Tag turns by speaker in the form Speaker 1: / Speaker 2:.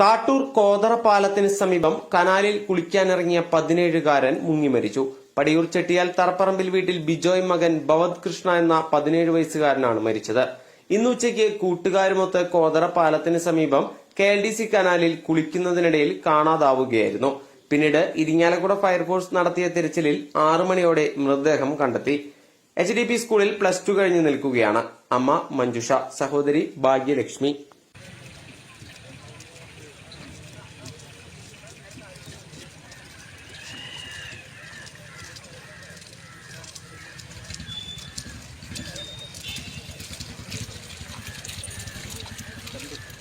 Speaker 1: കാട്ടൂർ കോതറ പാലത്തിന് സമീപം കനാലിൽ കുളിക്കാനിറങ്ങിയ പതിനേഴുകാരൻ മുങ്ങിമരിച്ചു. പടിയൂർ ചെട്ടിയാൽ തറപ്പറമ്പിൽ വീട്ടിൽ ബിജോയ് മകൻ ഭവത് കൃഷ്ണ എന്ന പതിനേഴ് വയസ്സുകാരനാണ് മരിച്ചത്. ഇന്ന് ഉച്ചയ്ക്ക് കൂട്ടുകാരുമൊത്ത് കോതറ പാലത്തിന് സമീപം കെ എൽ ഡി സി കനാലിൽ കുളിക്കുന്നതിനിടയിൽ കാണാതാവുകയായിരുന്നു. പിന്നീട് ഇരിങ്ങാലക്കുട ഫയർഫോഴ്സ് നടത്തിയ തിരച്ചിലിൽ ആറുമണിയോടെ മൃതദേഹം കണ്ടെത്തി. എച്ച് ഡി പി സ്കൂളിൽ പ്ലസ് ടു കഴിഞ്ഞ് നിൽക്കുകയാണ്. അമ്മ മഞ്ജുഷ സഹോദരി ഭാഗ്യലക്ഷ്മി.